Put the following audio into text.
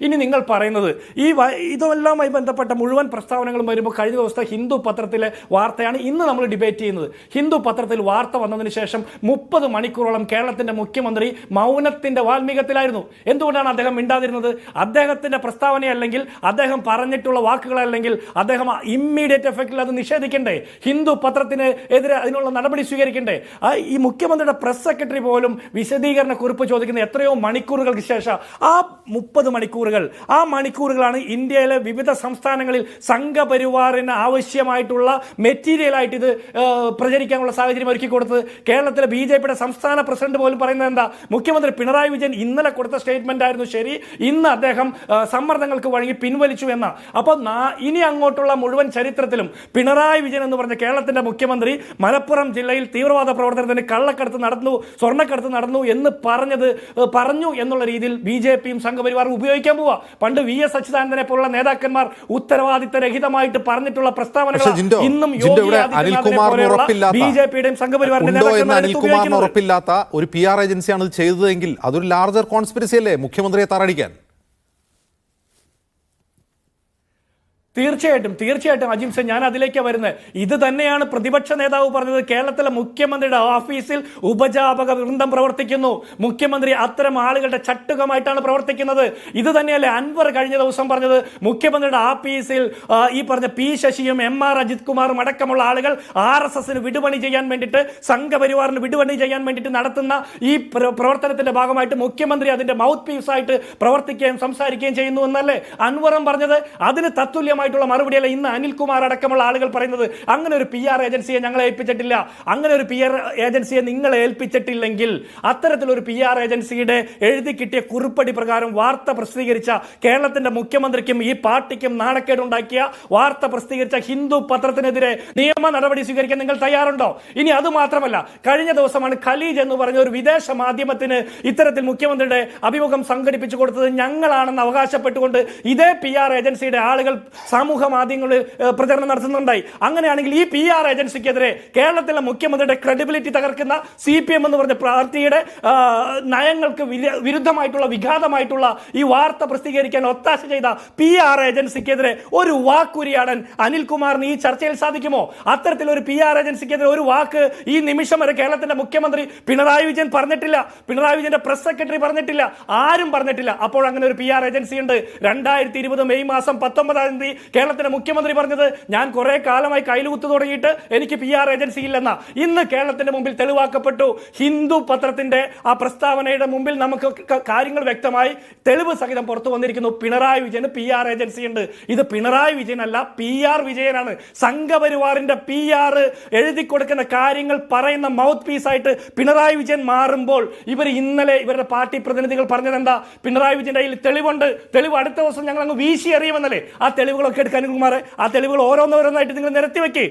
ഇനി നിങ്ങൾ പറയുന്നത് ഈ ഇതെല്ലാമായി ബന്ധപ്പെട്ട മുഴുവൻ പ്രസ്താവനകളും വരുമ്പോൾ കഴിഞ്ഞ ദിവസത്തെ ഹിന്ദു പത്രത്തിലെ വാർത്തയാണ് ഇന്ന് നമ്മൾ ഡിബേറ്റ് ചെയ്യുന്നത്. ഹിന്ദു പത്രത്തിൽ വാർത്ത വന്നതിന് ശേഷം മുപ്പത് മണിക്കൂറോളം കേരളത്തിന്റെ മുഖ്യമന്ത്രി മൗനത്തിന്റെ വാൽമീകത്തിലായിരുന്നു. എന്തുകൊണ്ടാണ് അദ്ദേഹം മിണ്ടാതിരുന്നത്? അദ്ദേഹത്തിന്റെ പ്രസ്താവനയല്ലെങ്കിൽ അദ്ദേഹം പറഞ്ഞിട്ടുള്ള വാക്കുകളല്ലെങ്കിൽ അദ്ദേഹം ഇമ്മീഡിയറ്റ് എഫക്റ്റിൽ അത് നിഷേധിക്കണ്ടേ? ഹിന്ദു പത്രത്തിന് എതിരെ അതിനുള്ള നടപടി സ്വീകരിക്കണ്ടേ? ഈ മുഖ്യമന്ത്രിയുടെ പ്രസ് സെക്രട്ടറി പോലും വിശദീകരണ കുറിപ്പ് ചോദിക്കുന്ന എത്രയോ മണിക്കൂറുകൾക്ക് ശേഷം ആ മുപ്പത് മണിക്കൂറുകൾ. ആ മണിക്കൂറുകളാണ് ഇന്ത്യയിലെ വിവിധ സംസ്ഥാനങ്ങളിൽ സംഘപരിവാറിന് ആവശ്യമായിട്ടുള്ള മെറ്റീരിയലായിട്ട് ഇത് പ്രചരിക്കാനുള്ള സാഹചര്യം ഒരുക്കി കൊടുത്തത്. കേരളത്തിലെ ബി ജെ പിയുടെ സംസ്ഥാന പ്രസിഡന്റ് പോലും പറയുന്നത് എന്താ? മുഖ്യമന്ത്രി പിണറായി വിജയൻ ഇന്നലെ കൊടുത്ത സ്റ്റേറ്റ്മെന്റ് ആയിരുന്നു ശരി. ഇന്ന് അദ്ദേഹം സമ്മർദ്ദങ്ങൾക്ക് വഴങ്ങി പിൻവലിച്ചു എന്ന. അപ്പോൾ ഇനി അങ്ങോട്ടുള്ള മുഴുവൻ ചരിത്രത്തിലും പിണറായി വിജയൻ എന്ന് പറഞ്ഞ കേരളത്തിന്റെ മുഖ്യമന്ത്രി മലപ്പുറം ജില്ലയിൽ തീവ്രവാദ പ്രവർത്തനത്തിന് കള്ളക്കടത്ത് നടന്നു സ്വർണക്കടത്ത് നടന്നു എന്ന് പറഞ്ഞത് പറഞ്ഞു എന്നുള്ള രീതിയിൽ ബി ജെ പിയും സംഘപരിവാറും ഉപയോഗിക്കാൻ പോവാ. പണ്ട് വി എസ് അച്യുതാനന്ദനെ പോലുള്ള നേതാക്കന്മാർ ഉത്തരവാദിത്തരഹിതമായിട്ട് പറഞ്ഞിട്ടുള്ള പ്രസ്താവനകൾ ഇന്നും ബി ജെ പിയുടെയും സംഘപരിവാറിന്റെ അനിൽകുമാറിന് ഉറപ്പില്ലാത്ത ഒരു പി ആർ ഏജൻസിയാണ് ചെയ്തതെങ്കിൽ അതൊരു ലാർജർ കോൺസ്പിരസി അല്ലേ? മുഖ്യമന്ത്രിയെ തറടിക്കാൻ തീർച്ചയായിട്ടും തീർച്ചയായിട്ടും അജിം അജിംസ ഞാൻ അതിലേക്ക് വരുന്നത്. ഇത് തന്നെയാണ് പ്രതിപക്ഷ നേതാവ് പറഞ്ഞത്. കേരളത്തിലെ മുഖ്യമന്ത്രിയുടെ ഓഫീസിൽ ഉപജാപക വൃന്ദം പ്രവർത്തിക്കുന്നു. മുഖ്യമന്ത്രി അത്തരം ആളുകളുടെ ചട്ടുകമായിട്ടാണ് പ്രവർത്തിക്കുന്നത്. ഇത് തന്നെയല്ലേ അൻവർ കഴിഞ്ഞ ദിവസം പറഞ്ഞത്. മുഖ്യമന്ത്രിയുടെ ഓഫീസിൽ ഈ പറഞ്ഞ പി ശശിയും എം ആർ അജിത് കുമാറും അടക്കമുള്ള ആളുകൾ ആർ എസ് എസിന് വിടുപണി ചെയ്യാൻ വേണ്ടിയിട്ട് സംഘപരിവാറിന് വിടുപണി ചെയ്യാൻ വേണ്ടിയിട്ട് നടത്തുന്ന ഈ പ്രവർത്തനത്തിന്റെ ഭാഗമായിട്ട് മുഖ്യമന്ത്രി അതിന്റെ മൗത്ത് പീസായിട്ട് പ്രവർത്തിക്കുകയും സംസാരിക്കുകയും ചെയ്യുന്നു എന്നല്ലേ അൻവറും പറഞ്ഞത്. അതിന് തത്തുല്യമായിട്ടുള്ള മറുപടിയല്ല ഇന്ന് അനിൽകുമാർ അടക്കമുള്ള ആളുകൾ പറയുന്നത് അങ്ങനെ ഒരു പി ആർ ഏജൻസിയെ ഞങ്ങളെ ഏൽപ്പിച്ചിട്ടില്ല. അങ്ങനെ ഒരു പി ആർ ഏജൻസിയെ നിങ്ങളെ ഏൽപ്പിച്ചിട്ടില്ലെങ്കിൽ അത്തരത്തിലൊരു പി ആർ ഏജൻസിയുടെ എഴുതി കിട്ടിയ കുറിപ്പടി പ്രകാരം വാർത്ത പ്രസിദ്ധീകരിച്ച കേരളത്തിന്റെ മുഖ്യമന്ത്രിക്കും ഈ പാർട്ടിക്കും നാണക്കേടുണ്ടാക്കിയ വാർത്ത പ്രസിദ്ധീകരിച്ച ഹിന്ദു പത്രത്തിനെതിരെ നിയമ നടപടി സ്വീകരിക്കാൻ നിങ്ങൾ തയ്യാറുണ്ടോ? ഇനി അത് മാത്രമല്ല കഴിഞ്ഞ ദിവസമാണ് ഖലീജ് എന്ന് പറഞ്ഞ ഒരു വിദേശ മാധ്യമത്തിന് ഇത്തരത്തിൽ മുഖ്യമന്ത്രിയുടെ അഭിമുഖം സംഘടിപ്പിച്ചു കൊടുത്തത് ഞങ്ങളാണെന്ന് അവകാശപ്പെട്ടുകൊണ്ട് ഇതേ പി ആർ ഏജൻസിയുടെ ആളുകൾ സാമൂഹ്യ മാധ്യമങ്ങളിൽ പ്രചരണം നടത്തുന്നുണ്ടായി. അങ്ങനെയാണെങ്കിൽ ഈ പി ആർ ഏജൻസിക്കെതിരെ കേരളത്തിലെ മുഖ്യമന്ത്രിയുടെ ക്രെഡിബിലിറ്റി തകർക്കുന്ന സി പി എം എന്ന് പറഞ്ഞ പാർട്ടിയുടെ നയങ്ങൾക്ക് വിരുദ്ധമായിട്ടുള്ള വിഘാതമായിട്ടുള്ള ഈ വാർത്ത പ്രസിദ്ധീകരിക്കാൻ ഒത്താശ ചെയ്ത പി ആർ ഏജൻസിക്കെതിരെ ഒരു വാക്കുരിയാടാൻ അനിൽകുമാറിന് ഈ ചർച്ചയിൽ സാധിക്കുമോ? അത്തരത്തിൽ ഒരു പി ആർ ഏജൻസിക്കെതിരെ ഒരു വാക്ക് ഈ നിമിഷം വരെ കേരളത്തിന്റെ മുഖ്യമന്ത്രി പിണറായി വിജയൻ പറഞ്ഞിട്ടില്ല. പിണറായി വിജയന്റെ പ്രസ് സെക്രട്ടറി പറഞ്ഞിട്ടില്ല. ആരും പറഞ്ഞിട്ടില്ല. അപ്പോൾ അങ്ങനെ ഒരു പി ആർ ഏജൻസി ഉണ്ട്. രണ്ടായിരത്തി ഇരുപത് മെയ് മാസം പത്തൊമ്പതാം തീയതി കേരളത്തിന്റെ മുഖ്യമന്ത്രി പറഞ്ഞത് ഞാൻ കുറെ കാലമായി കയ്യിലുകുത്തു തുടങ്ങിയിട്ട് എനിക്ക് പി ആർ ഏജൻസി ഇല്ലെന്ന. ഇന്ന് കേരളത്തിന്റെ മുമ്പിൽ തെളിവാക്കപ്പെട്ടു. ഹിന്ദു പത്രത്തിന്റെ ആ പ്രസ്താവനയുടെ മുമ്പിൽ നമുക്ക് കാര്യങ്ങൾ വ്യക്തമായി തെളിവ് സഹിതം പുറത്തു വന്നിരിക്കുന്നു. പിണറായി വിജയന് പി ആർ ഏജൻസി ഉണ്ട്. ഇത് പിണറായി വിജയനല്ല പി ആർ വിജയനാണ്. സംഘപരിവാറിന്റെ പി ആർ എഴുതി കൊടുക്കുന്ന കാര്യങ്ങൾ പറയുന്ന മൗത്ത് പീസ് ആയിട്ട് പിണറായി വിജയൻ മാറുമ്പോൾ ഇവർ ഇന്നലെ ഇവരുടെ പാർട്ടി പ്രതിനിധികൾ പറഞ്ഞത് എന്താ പിണറായി വിജയന്റെ കയ്യിൽ തെളിവുണ്ട്. തെളിവ് അടുത്ത ദിവസം ഞങ്ങൾ അങ്ങ് വീശി എറിയുമെന്നല്ലേ? ആ തെളിവുകളൊക്കെ എടുക്കാൻ കുമാറെ ആ തെളിവുകൾ ഓരോന്നോരോന്നായിട്ട് നിങ്ങൾ നിരത്തി വെക്കേ